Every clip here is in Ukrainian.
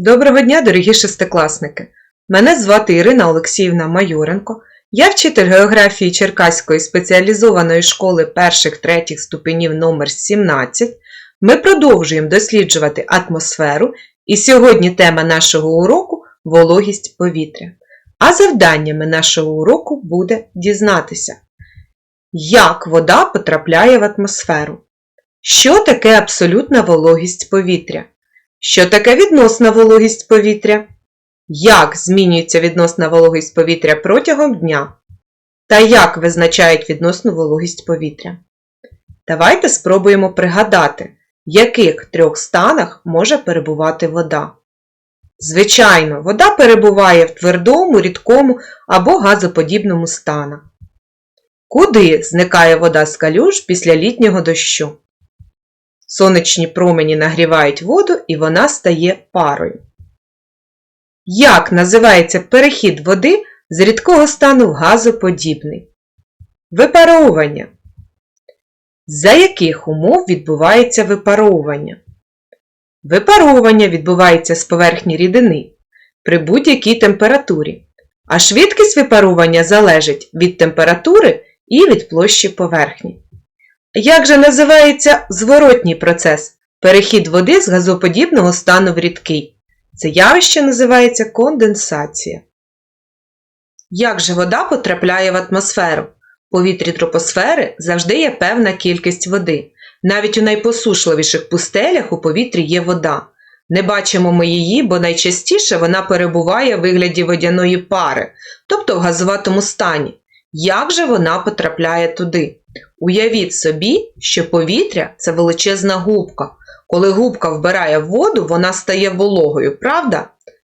Доброго дня, дорогі шестикласники! Мене звати Ірина Олексіївна Майоренко. Я вчитель географії Черкаської спеціалізованої школи перших-третіх ступенів номер 17. Ми продовжуємо досліджувати атмосферу, і сьогодні тема нашого уроку вологість повітря. А завданнями нашого уроку буде дізнатися, як вода потрапляє в атмосферу, що таке абсолютна вологість повітря. Що таке відносна вологість повітря? Як змінюється відносна вологість повітря протягом дня? Та як визначають відносну вологість повітря? Давайте спробуємо пригадати, в яких трьох станах може перебувати вода. Звичайно, вода перебуває в твердому, рідкому або газоподібному станах. Куди зникає вода з калюж після літнього дощу? Сонячні промені нагрівають воду і вона стає парою. Як називається перехід води з рідкого стану в газоподібний? Випаровування. За яких умов відбувається випаровування? Випаровування відбувається з поверхні рідини при будь-якій температурі, а швидкість випаровування залежить від температури і від площі поверхні. Як же називається зворотній процес перехід води з газоподібного стану в рідкий? Це явище називається конденсація. Як же вода потрапляє в атмосферу? В повітрі тропосфери завжди є певна кількість води. Навіть у найпосушливіших пустелях у повітрі є вода. Не бачимо ми її, бо найчастіше вона перебуває в вигляді водяної пари, тобто в газоватому стані. Як же вона потрапляє туди? Уявіть собі, що повітря це величезна губка. Коли губка вбирає воду, вона стає вологою, правда?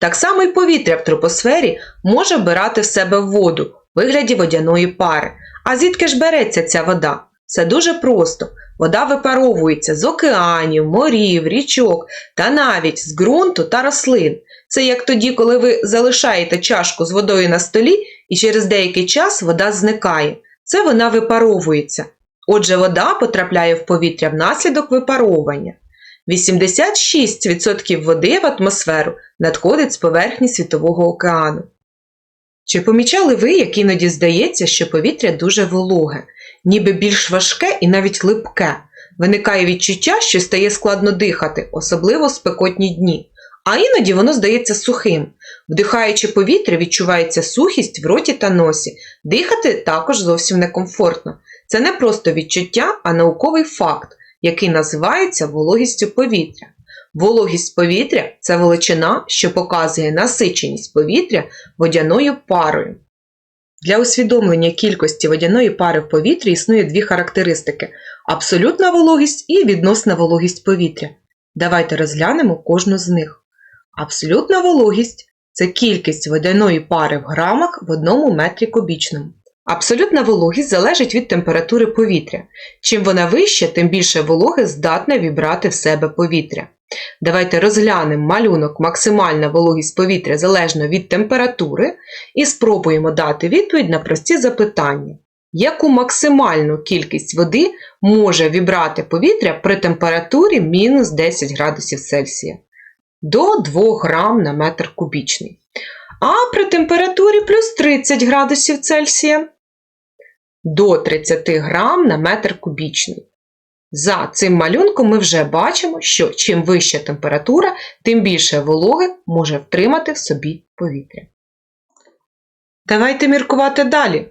Так само і повітря в тропосфері може вбирати в себе воду в вигляді водяної пари. А звідки ж береться ця вода? Це дуже просто. Вода випаровується з океанів, морів, річок та навіть з ґрунту та рослин. Це як тоді, коли ви залишаєте чашку з водою на столі і через деякий час вода зникає. Це вона випаровується. Отже, вода потрапляє в повітря внаслідок випаровування. 86% води в атмосферу надходить з поверхні Світового океану. Чи помічали ви, як іноді здається, що повітря дуже вологе, ніби більш важке і навіть липке? Виникає відчуття, що стає складно дихати, особливо в спекотні дні. А іноді воно здається сухим. Вдихаючи повітря, відчувається сухість в роті та носі. Дихати також зовсім некомфортно. Це не просто відчуття, а науковий факт, який називається вологістю повітря. Вологість повітря це величина, що показує насиченість повітря водяною парою. Для усвідомлення кількості водяної пари в повітрі існує дві характеристики абсолютна вологість і відносна вологість повітря. Давайте розглянемо кожну з них. Абсолютна вологість це кількість водяної пари в грамах в одному метрі кубічному. Абсолютна вологість залежить від температури повітря. Чим вона вища, тим більше вологи здатне вібрати в себе повітря. Давайте розглянемо малюнок максимальна вологість повітря залежно від температури і спробуємо дати відповідь на прості запитання. Яку максимальну кількість води може вібрати повітря при температурі мінус 10 градусів Цельсія? До 2 грам на метр кубічний. А при температурі плюс 30 градусів Цельсія до 30 грам на метр кубічний. За цим малюнком ми вже бачимо, що чим вища температура, тим більше вологи може втримати в собі повітря. Давайте міркувати далі.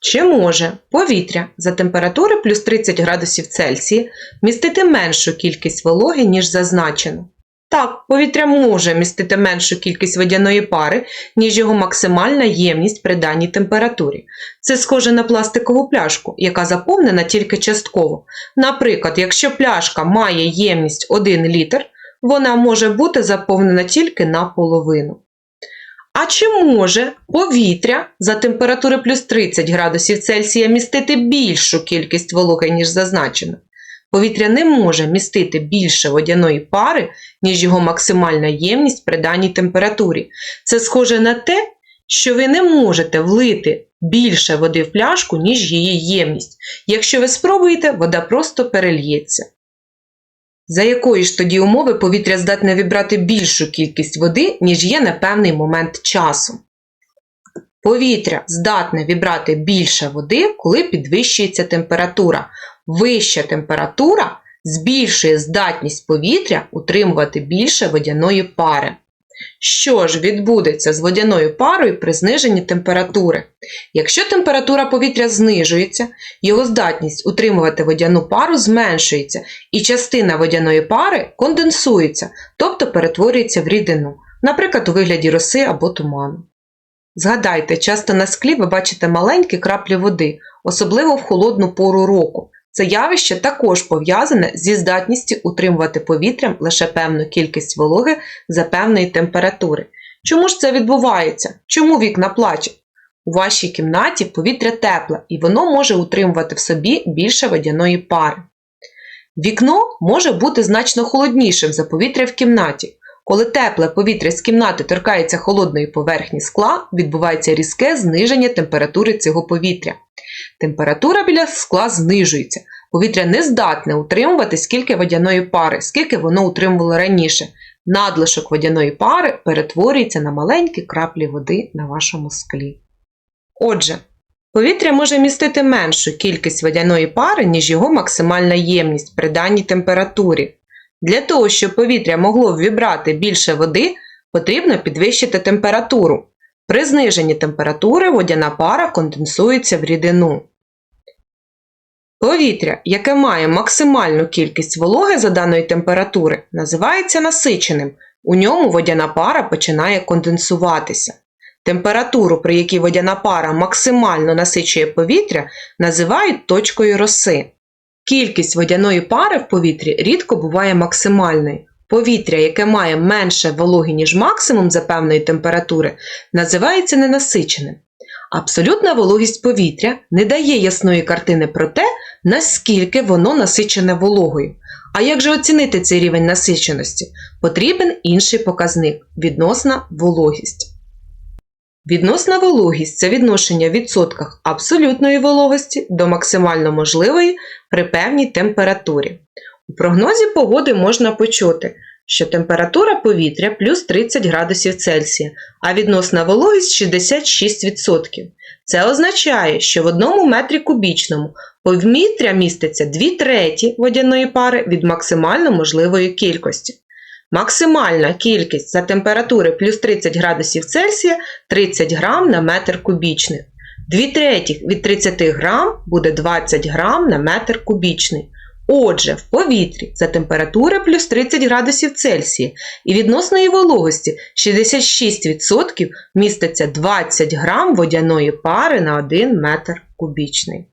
Чи може повітря за температури плюс 30 градусів Цельсія містити меншу кількість вологи, ніж зазначено? Так, повітря може містити меншу кількість водяної пари, ніж його максимальна ємність при даній температурі. Це схоже на пластикову пляшку, яка заповнена тільки частково. Наприклад, якщо пляшка має ємність 1 літр, вона може бути заповнена тільки наполовину. А чи може повітря за температури плюс 30 градусів Цельсія містити більшу кількість вологи, ніж зазначено? Повітря не може містити більше водяної пари, ніж його максимальна ємність при даній температурі. Це схоже на те, що ви не можете влити більше води в пляшку, ніж її ємність. Якщо ви спробуєте, вода просто перельється. За якої ж тоді умови повітря здатне вібрати більшу кількість води, ніж є на певний момент часу? Повітря здатне вібрати більше води, коли підвищується температура. Вища температура збільшує здатність повітря утримувати більше водяної пари. Що ж відбудеться з водяною парою при зниженні температури? Якщо температура повітря знижується, його здатність утримувати водяну пару зменшується, і частина водяної пари конденсується, тобто перетворюється в рідину, наприклад, у вигляді роси або туману. Згадайте, часто на склі ви бачите маленькі краплі води, особливо в холодну пору року. Це явище також пов'язане зі здатністю утримувати повітрям лише певну кількість вологи за певної температури. Чому ж це відбувається? Чому вікна плачуть? У вашій кімнаті повітря тепле і воно може утримувати в собі більше водяної пари. Вікно може бути значно холоднішим за повітря в кімнаті. Коли тепле повітря з кімнати торкається холодної поверхні скла, відбувається різке зниження температури цього повітря. Температура біля скла знижується. Повітря не здатне утримувати скільки водяної пари, скільки воно утримувало раніше. Надлишок водяної пари перетворюється на маленькі краплі води на вашому склі. Отже, повітря може містити меншу кількість водяної пари, ніж його максимальна ємність при даній температурі. Для того, щоб повітря могло ввібрати більше води, потрібно підвищити температуру. При зниженні температури водяна пара конденсується в рідину. Повітря, яке має максимальну кількість вологи за даної температури, називається насиченим. У ньому водяна пара починає конденсуватися. Температуру, при якій водяна пара максимально насичує повітря, називають точкою роси. Кількість водяної пари в повітрі рідко буває максимальною. Повітря, яке має менше вологи, ніж максимум за певної температури, називається ненасиченим. Абсолютна вологість повітря не дає ясної картини про те, наскільки воно насичене вологою. А як же оцінити цей рівень насиченості? Потрібен інший показник відносна вологість. Відносна вологість це відношення в відсотках абсолютної вологості до максимально можливої при певній температурі. У прогнозі погоди можна почути, що температура повітря плюс 30 градусів Цельсія, а відносна вологість 66%. Це означає, що в одному метрі кубічному повітря міститься 2 треті водяної пари від максимально можливої кількості. Максимальна кількість за температури плюс 30 градусів Цельсія 30 грам на метр кубічний. 2 третіх від 30 грам буде 20 грам на метр кубічний. Отже, в повітрі за температури плюс 30 градусів Цельсія і відносної вологості 66% міститься 20 грам водяної пари на 1 метр кубічний.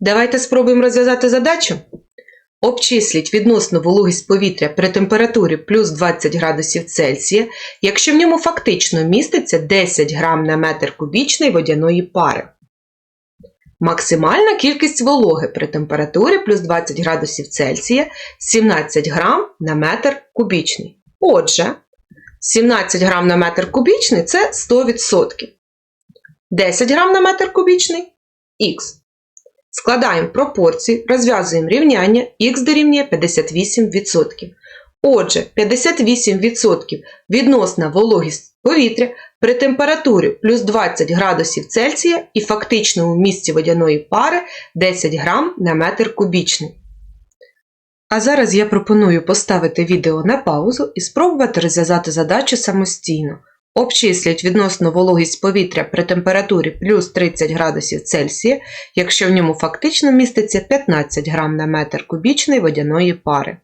Давайте спробуємо розв'язати задачу. Обчисліть відносну вологість повітря при температурі плюс 20 градусів Цельсія, якщо в ньому фактично міститься 10 грам на метр кубічний водяної пари. Максимальна кількість вологи при температурі плюс 20 градусів Цельсія 17 грам на метр кубічний. Отже, 17 грам на метр кубічний це 100%. 10 грам на метр кубічний х. Складаємо пропорції, розв'язуємо рівняння х дорівнює 58%. Отже, 58% відносна вологість повітря при температурі плюс 20 градусів Цельсія і фактичному місці водяної пари 10 грам на метр кубічний. А зараз я пропоную поставити відео на паузу і спробувати розв'язати задачу самостійно. Обчислять відносну вологість повітря при температурі плюс 30 градусів Цельсія, якщо в ньому фактично міститься 15 грам на метр кубічний водяної пари.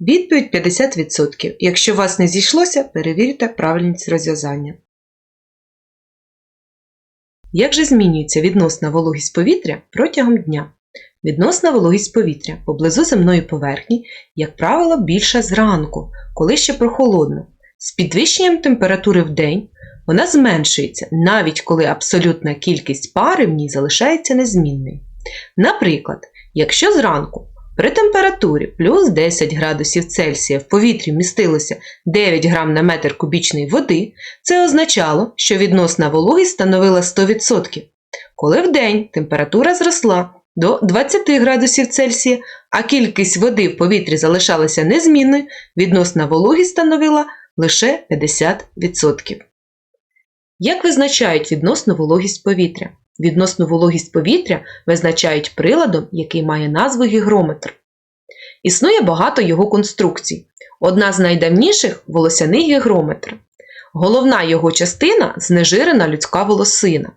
Відповідь 50%. Якщо у вас не зійшлося, перевірте правильність розв'язання. Як же змінюється відносна вологість повітря протягом дня? Відносна вологість повітря поблизу земної поверхні, як правило, більша зранку, коли ще прохолодно. З підвищенням температури в день вона зменшується, навіть коли абсолютна кількість пари в ній залишається незмінною. Наприклад, якщо зранку при температурі плюс 10 градусів Цельсія в повітрі містилося 9 грам на метр кубічної води, це означало, що відносна вологість становила 100%. Коли в день температура зросла до 20 градусів Цельсія, а кількість води в повітрі залишалася незмінною, відносна вологість становила лише 50%. Як визначають відносну вологість повітря? Відносну вологість повітря визначають приладом, який має назву гігрометр. Існує багато його конструкцій. Одна з найдавніших волосяний гігрометр. Головна його частина знежирена людська волосина.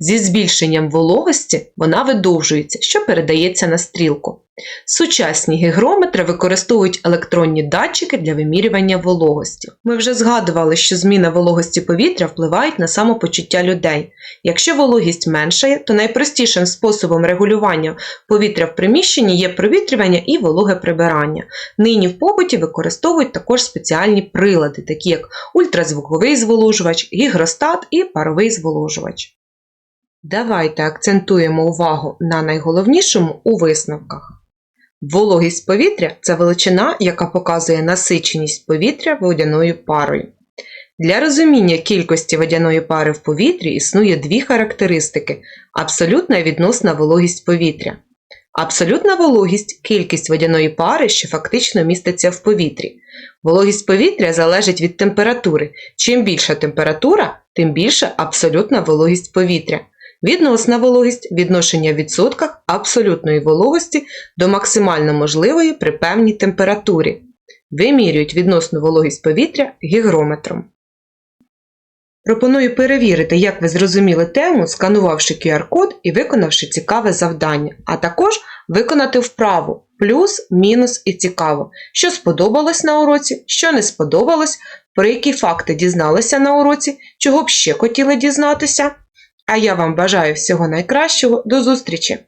Зі збільшенням вологості вона видовжується, що передається на стрілку. Сучасні гігрометри використовують електронні датчики для вимірювання вологості. Ми вже згадували, що зміна вологості повітря впливають на самопочуття людей. Якщо вологість меншає, то найпростішим способом регулювання повітря в приміщенні є провітрювання і вологе прибирання. Нині в побуті використовують також спеціальні прилади, такі як ультразвуковий зволожувач, гігростат і паровий зволожувач. Давайте акцентуємо увагу на найголовнішому у висновках. Вологість повітря це величина, яка показує насиченість повітря водяною парою. Для розуміння кількості водяної пари в повітрі існує дві характеристики абсолютна і відносна вологість повітря. Абсолютна вологість кількість водяної пари, що фактично міститься в повітрі. Вологість повітря залежить від температури. Чим більша температура, тим більша абсолютна вологість повітря. Відносна вологість відношення в відсотках абсолютної вологості до максимально можливої при певній температурі. Вимірюють відносну вологість повітря гігрометром. Пропоную перевірити, як ви зрозуміли тему, сканувавши QR-код і виконавши цікаве завдання, а також виконати вправу плюс, мінус і цікаво, що сподобалось на уроці, що не сподобалось, про які факти дізналися на уроці, чого б ще хотіли дізнатися. А я вам бажаю всього найкращого. До зустрічі!